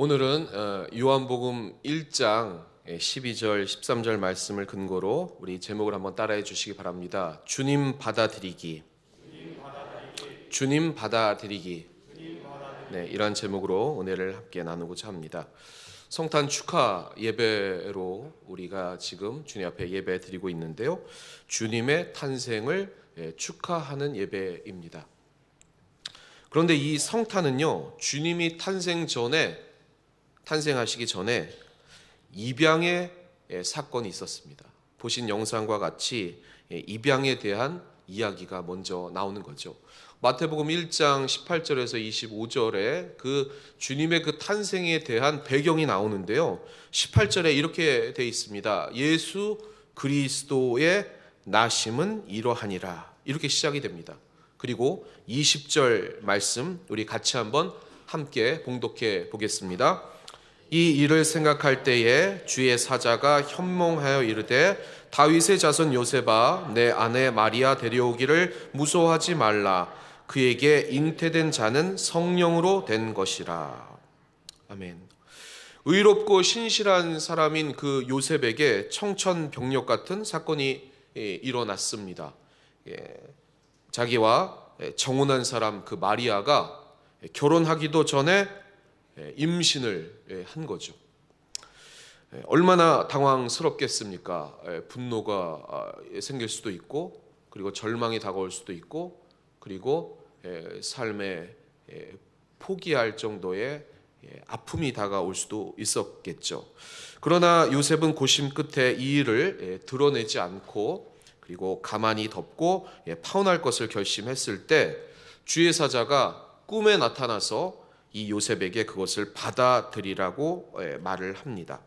오늘은 어, 요한복음 1장 12절 13절 말씀을 근거로 우리 제목을 한번 따라해 주시기 바랍니다. 주님 받아들이기. 주님 받아들이기. 네, 이러한 제목으로 은혜를 함께 나누고자 합니다. 성탄 축하 예배로 우리가 지금 주님 앞에 예배 드리고 있는데요. 주님의 탄생을 예, 축하하는 예배입니다. 그런데 이 성탄은요, 주님이 탄생 전에, 탄생하시기 전에 입양의 예, 사건이 있었습니다. 보신 영상과 같이 예, 입양에 대한 이야기가 먼저 나오는 거죠. 마태복음 1장 18절에서 25절에 그 주님의 그 탄생에 대한 배경이 나오는데요. 18절에 이렇게 돼 있습니다. 예수 그리스도의 나심은 이러하니라. 이렇게 시작이 됩니다. 그리고 20절 말씀 우리 같이 한번 함께 봉독해 보겠습니다. 이 일을 생각할 때에 주의 사자가 현몽하여 이르되 다윗의 자손 요셉아 내 아내 마리아 데려오기를 무소하지 말라 그에게 잉태된 자는 성령으로 된 것이라 아멘. 의롭고 신실한 사람인 그 요셉에게 청천벽력 같은 사건이 예, 일어났습니다. 예, 자기와 정혼한 사람 그 마리아가 결혼하기도 전에 임신을 한 거죠. 얼마나 당황스럽겠습니까? 분노가 아, 생길 수도 있고, 그리고 절망이 다가올 수도 있고, 그리고 삶에 포기할 정도의 아픔이 다가올 수도 있었겠죠. 그러나 요셉은 고심 끝에 이 일을 드러내지 않고 그리고 가만히 덮고 파혼할 것을 결심했을 때 주의 사자가 꿈에 나타나서 이 요셉에게 그것을 받아들이라고 말을 합니다.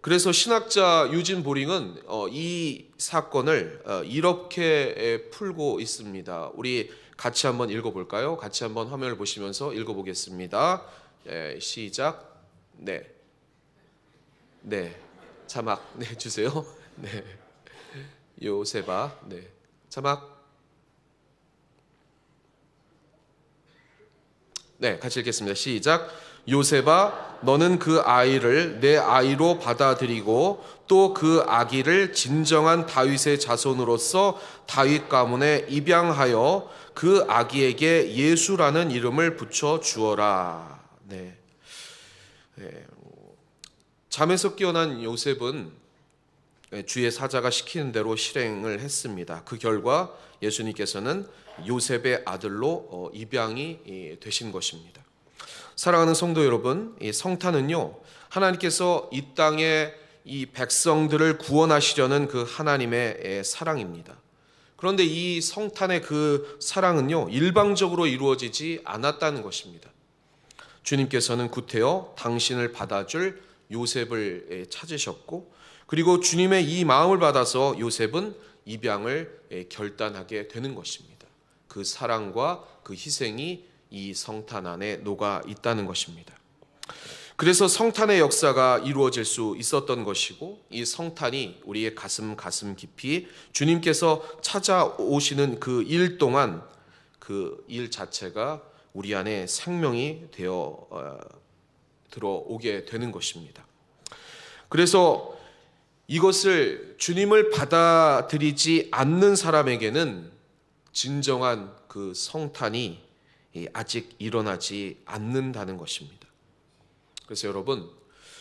그래서 신학자 유진 보링은 어, 이 사건을 어, 이렇게 풀고 있습니다. 우리 같이 한번 읽어볼까요? 같이 한번 화면을 보시면서 읽어보겠습니다. 시작. 네. 네. 자막 네 주세요. 네. 요세바. 네. 자막. 네, 같이 읽겠습니다. 시작. 요셉아, 너는 그 아이를 내 아이로 받아들이고 또 그 아기를 진정한 다윗의 자손으로서 다윗 가문에 입양하여 그 아기에게 예수라는 이름을 붙여 주어라. 네. 네. 잠에서 깨어난 요셉은 주의 사자가 시키는 대로 실행을 했습니다. 그 결과 예수님께서는 요셉의 아들로 어, 입양이 되신 것입니다. 사랑하는 성도 여러분, 이 성탄은요 하나님께서 이 땅에 이 백성들을 구원하시려는 그 하나님의 사랑입니다. 그런데 이 성탄의 그 사랑은요 일방적으로 이루어지지 않았다는 것입니다. 주님께서는 구태여 당신을 받아줄 요셉을 찾으셨고 그리고 주님의 이 마음을 받아서 요셉은 입양을 결단하게 되는 것입니다. 그 사랑과 그 희생이 이 성탄 안에 녹아 있다는 것입니다. 그래서 성탄의 역사가 이루어질 수 있었던 것이고 이 성탄이 우리의 가슴 가슴 깊이 주님께서 찾아오시는 그 일 동안 그 일 자체가 우리 안에 생명이 되어 어, 들어오게 되는 것입니다. 그래서 이것을 주님을 받아들이지 않는 사람에게는 진정한 그 성탄이 아직 일어나지 않는다는 것입니다. 그래서 여러분,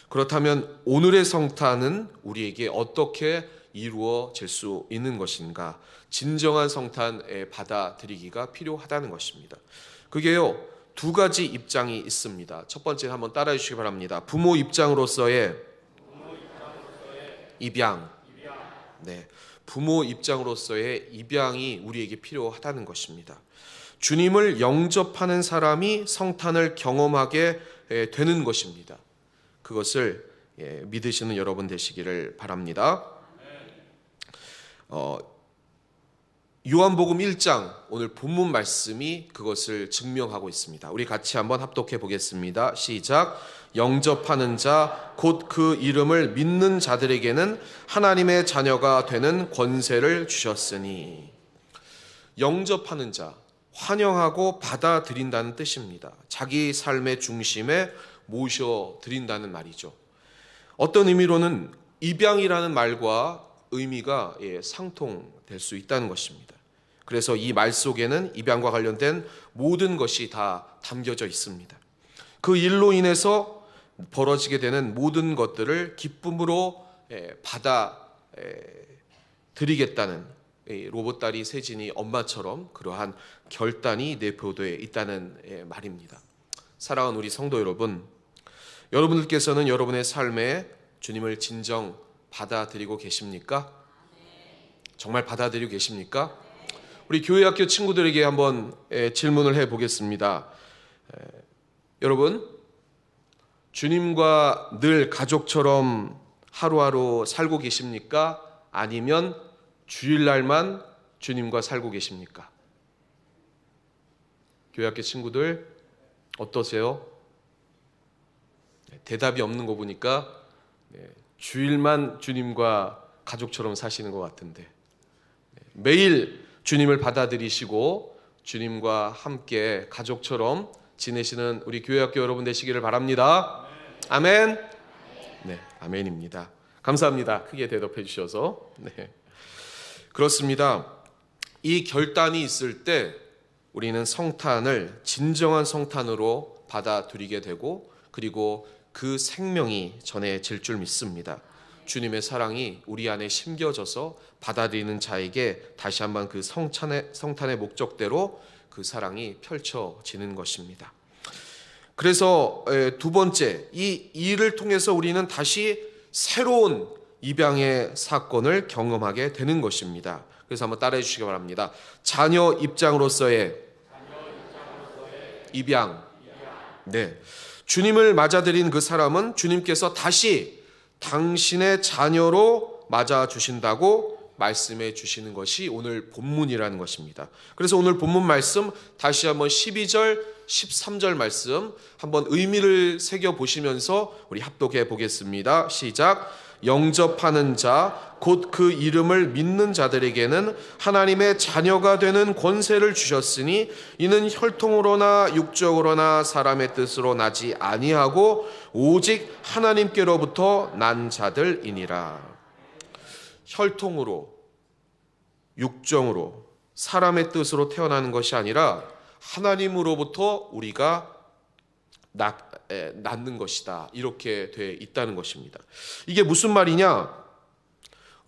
그렇다면 오늘의 성탄은 우리에게 어떻게 이루어질 수 있는 것인가? 진정한 성탄에 받아들이기가 필요하다는 것입니다. 그게요, 두 가지 입장이 있습니다. 첫 번째 한번 따라해 주시기 바랍니다. 부모 입장으로서의 입양. 네. 부모 입장으로서의 입양이 우리에게 필요하다는 것입니다. 주님을 영접하는 사람이 성탄을 경험하게 되는 것입니다. 그것을 믿으시는 여러분 되시기를 바랍니다. 어, 요한복음 1장 오늘 본문 말씀이 그것을 증명하고 있습니다. 우리 같이 한번 합독해 보겠습니다. 시작. 영접하는 자, 곧 그 이름을 믿는 자들에게는 하나님의 자녀가 되는 권세를 주셨으니. 영접하는 자, 환영하고 받아들인다는 뜻입니다. 자기 삶의 중심에 모셔 드린다는 말이죠. 어떤 의미로는 입양이라는 말과 의미가 예, 상통될 수 있다는 것입니다. 그래서 이 말 속에는 입양과 관련된 모든 것이 다 담겨져 있습니다. 그 일로 인해서 벌어지게 되는 모든 것들을 기쁨으로 예, 받아 예, 드리겠다는 이 로봇 딸이 세진이 엄마처럼 그러한 결단이 내포되어 있다는 예, 말입니다. 사랑하는 우리 성도 여러분, 여러분들께서는 여러분의 삶에 주님을 진정 받아들이고 계십니까? 정말 받아들이고 계십니까? 우리 교회학교 친구들에게 한번 예, 질문을 해 보겠습니다. 여러분, 주님과 늘 가족처럼 하루하루 살고 계십니까? 아니면 주일날만 주님과 살고 계십니까? 교회학교 친구들 어떠세요? 네, 대답이 없는 거 보니까 네, 주일만 주님과 가족처럼 사시는 것 같은데 네, 매일 주님을 받아들이시고 주님과 함께 가족처럼 지내시는 우리 교회학교 여러분 되시기를 바랍니다. 아멘. 네, 아멘입니다. 감사합니다. 크게 대답해 주셔서. 네. 그렇습니다. 이 결단이 있을 때 우리는 성탄을 진정한 성탄으로 받아들이게 되고 그리고 그 생명이 전해질 줄 믿습니다. 주님의 사랑이 우리 안에 심겨져서 받아들이는 자에게 다시 한번 그 성찬의 성탄의 목적대로 그 사랑이 펼쳐지는 것입니다. 그래서 에, 두 번째 이 일을 통해서 우리는 다시 새로운 입양의 사건을 경험하게 되는 것입니다. 그래서 한번 따라해 주시기 바랍니다. 자녀 입장으로서의 입양. 네. 주님을 맞아들인 그 사람은 주님께서 다시 당신의 자녀로 맞아 주신다고 말씀해 주시는 것이 오늘 본문이라는 것입니다. 그래서 오늘 본문 말씀 다시 한번 12절, 13절 말씀 한번 의미를 새겨 보시면서 우리 합독해 보겠습니다. 시작. 영접하는 자, 곧 그 이름을 믿는 자들에게는 하나님의 자녀가 되는 권세를 주셨으니 이는 혈통으로나 육적으로나 사람의 뜻으로 나지 아니하고 오직 하나님께로부터 난 자들이니라. 혈통으로 육정으로 사람의 뜻으로 태어나는 것이 아니라 하나님으로부터 우리가 낳는 것이다. 이렇게 돼 있다는 것입니다. 이게 무슨 말이냐?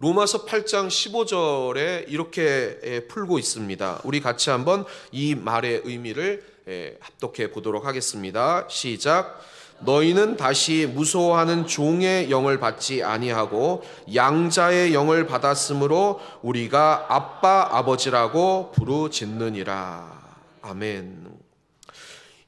로마서 8장 15절에 이렇게 에, 풀고 있습니다. 우리 같이 한번 이 말의 의미를 에, 합독해 보도록 하겠습니다. 시작. 너희는 다시 무서워하는 종의 영을 받지 아니하고 양자의 영을 받았으므로 우리가 아빠 아버지라고 부르짖느니라. 아멘.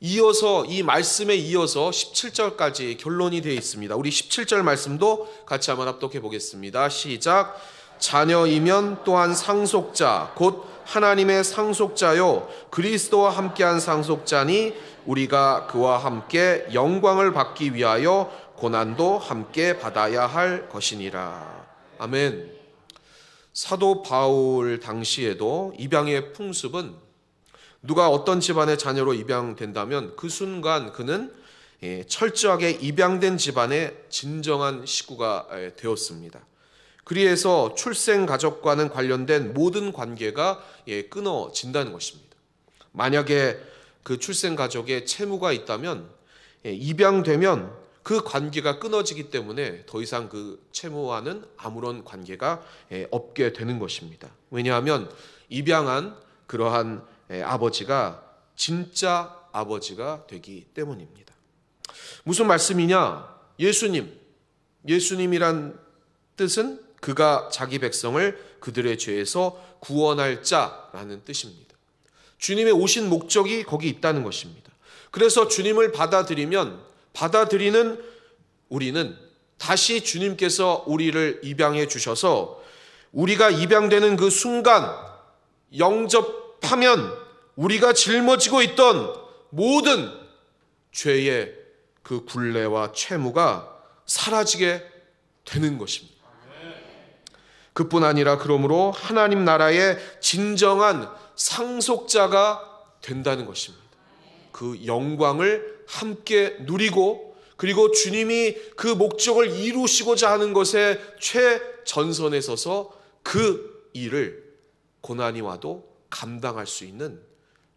이어서 이 말씀에 이어서 17절까지 결론이 되어 있습니다. 우리 17절 말씀도 같이 한번 합독해 보겠습니다. 시작. 자녀이면 또한 상속자 곧 하나님의 상속자요 그리스도와 함께한 상속자니 우리가 그와 함께 영광을 받기 위하여 고난도 함께 받아야 할 것이니라. 아멘. 사도 바울 당시에도 입양의 풍습은 누가 어떤 집안의 자녀로 입양된다면 그 순간 그는 예, 철저하게 입양된 집안의 진정한 식구가 예, 되었습니다. 그리해서 출생 가족과는 관련된 모든 관계가 예, 끊어진다는 것입니다. 만약에 그 출생 가족에 채무가 있다면 입양되면 그 관계가 끊어지기 때문에 더 이상 그 채무와는 아무런 관계가 없게 되는 것입니다. 왜냐하면 입양한 그러한 아버지가 진짜 아버지가 되기 때문입니다. 무슨 말씀이냐? 예수님. 예수님이란 뜻은 그가 자기 백성을 그들의 죄에서 구원할 자라는 뜻입니다. 주님의 오신 목적이 거기 있다는 것입니다. 그래서 주님을 받아들이면 받아들이는 우리는 다시 주님께서 우리를 입양해 주셔서 우리가 입양되는 그 순간 영접 하면 우리가 짊어지고 있던 모든 죄의 그 굴레와 채무가 사라지게 되는 것입니다. 그뿐 아니라 그러므로 하나님 나라의 진정한 상속자가 된다는 것입니다. 그 영광을 함께 누리고 그리고 주님이 그 목적을 이루시고자 하는 것에 최전선에 서서 그 일을 고난이 와도 감당할 수 있는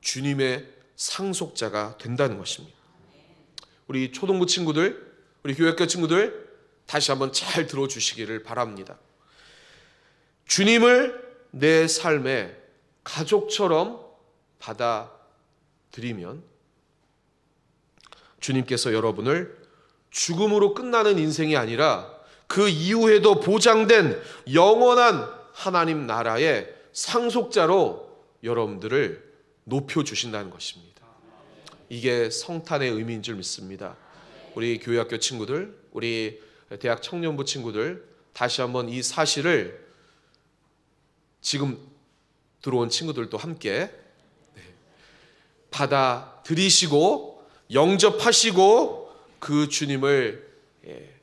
주님의 상속자가 된다는 것입니다. 우리 초동부 친구들, 우리 교회학교 친구들 다시 한번 잘 들어주시기를 바랍니다. 주님을 내 삶의 가족처럼 받아들이면 주님께서 여러분을 죽음으로 끝나는 인생이 아니라 그 이후에도 보장된 영원한 하나님 나라의 상속자로 여러분들을 높여주신다는 것입니다. 이게 성탄의 의미인 줄 믿습니다. 우리 교회학교 친구들, 우리 대학 청년부 친구들, 다시 한번 이 사실을 지금 들어온 친구들도 함께 네, 받아들이시고 영접하시고 그 주님을 예,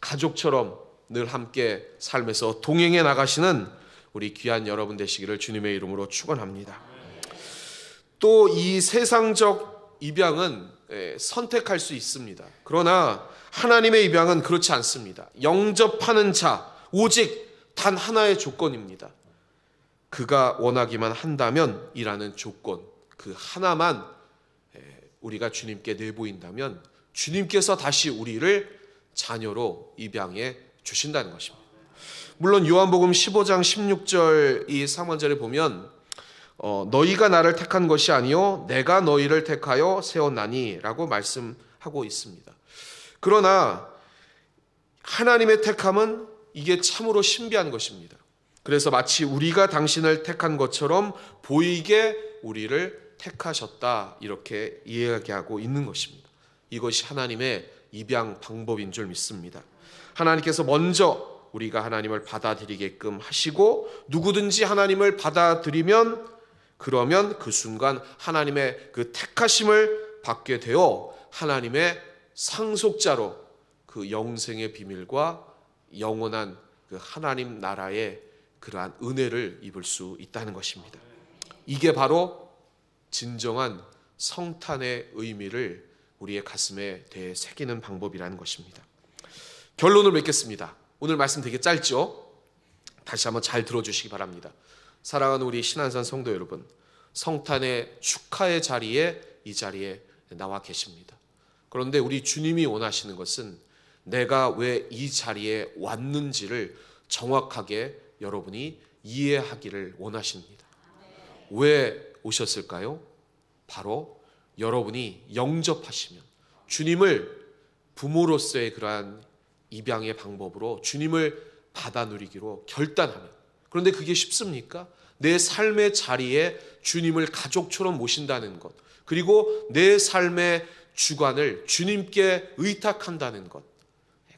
가족처럼 늘 함께 삶에서 동행해 나가시는 우리 귀한 여러분 되시기를 주님의 이름으로 축원합니다. 또 이 세상적 입양은 예, 선택할 수 있습니다. 그러나 하나님의 입양은 그렇지 않습니다. 영접하는 자 오직 단 하나의 조건입니다. 그가 원하기만 한다면 이라는 조건 그 하나만 예, 우리가 주님께 내보인다면 주님께서 다시 우리를 자녀로 입양해 주신다는 것입니다. 물론 요한복음 15장 16절 이 상반절에 보면 어, 너희가 나를 택한 것이 아니요 내가 너희를 택하여 세웠나니라고 말씀하고 있습니다. 그러나 하나님의 택함은 이게 참으로 신비한 것입니다. 그래서 마치 우리가 당신을 택한 것처럼 보이게 우리를 택하셨다 이렇게 이야기하고 있는 것입니다. 이것이 하나님의 입양 방법인 줄 믿습니다. 하나님께서 먼저 우리가 하나님을 받아들이게끔 하시고 누구든지 하나님을 받아들이면 그러면 그 순간 하나님의 그 택하심을 받게 되어 하나님의 상속자로 그 영생의 비밀과 영원한 그 하나님 나라의 그러한 은혜를 입을 수 있다는 것입니다. 이게 바로 진정한 성탄의 의미를 우리의 가슴에 대 새기는 방법이라는 것입니다. 결론을 맺겠습니다. 오늘 말씀 되게 짧죠? 다시 한번 잘 들어주시기 바랍니다. 사랑하는 우리 신안산 성도 여러분, 성탄의 축하의 자리에 이 자리에 나와 계십니다. 그런데 우리 주님이 원하시는 것은 내가 왜 이 자리에 왔는지를 정확하게 여러분이 이해하기를 원하십니다. 왜 오셨을까요? 바로 여러분이 영접하시면 주님을 부모로서의 그러한 입양의 방법으로 주님을 받아 누리기로 결단하면 그런데 그게 쉽습니까? 내 삶의 자리에 주님을 가족처럼 모신다는 것 그리고 내 삶의 주관을 주님께 의탁한다는 것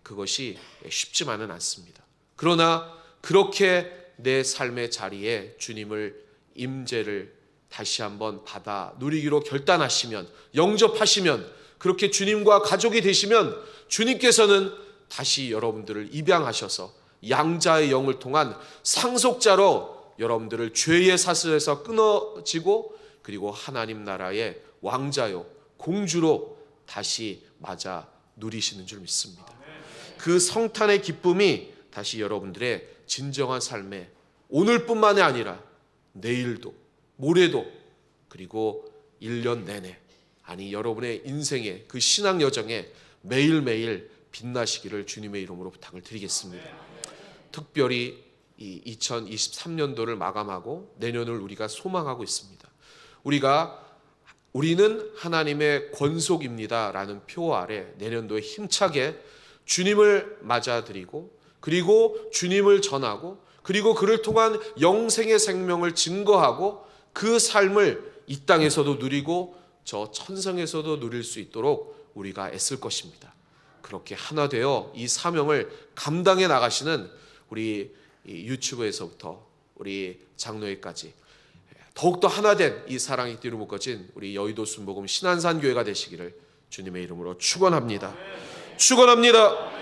그것이 쉽지만은 않습니다. 그러나 그렇게 내 삶의 자리에 주님을 임재를 다시 한번 받아 누리기로 결단하시면 영접하시면 그렇게 주님과 가족이 되시면 주님께서는 다시 여러분들을 입양하셔서 양자의 영을 통한 상속자로 여러분들을 죄의 사슬에서 끊어지고 그리고 하나님 나라의 왕자요 공주로 다시 맞아 누리시는 줄 믿습니다. 그 성탄의 기쁨이 다시 여러분들의 진정한 삶에 오늘뿐만이 아니라 내일도 모레도 그리고 1년 내내 아니 여러분의 인생의 그 신앙 여정에 매일매일 빛나시기를 주님의 이름으로 부탁을 드리겠습니다. 특별히 이 2023년도를 마감하고 내년을 우리가 소망하고 있습니다. 우리가 우리는 하나님의 권속입니다라는 표 아래 내년도에 힘차게 주님을 맞아들이고 그리고 주님을 전하고 그리고 그를 통한 영생의 생명을 증거하고 그 삶을 이 땅에서도 누리고 저 천성에서도 누릴 수 있도록 우리가 애쓸 것입니다. 그렇게 하나 되어 이 사명을 감당해 나가시는 우리 유튜브에서부터 우리 장로회까지 더욱더 하나 된 이 사랑이 띠로 묶어진 우리 여의도 순복음 신안산 교회가 되시기를 주님의 이름으로 축원합니다. 축원합니다.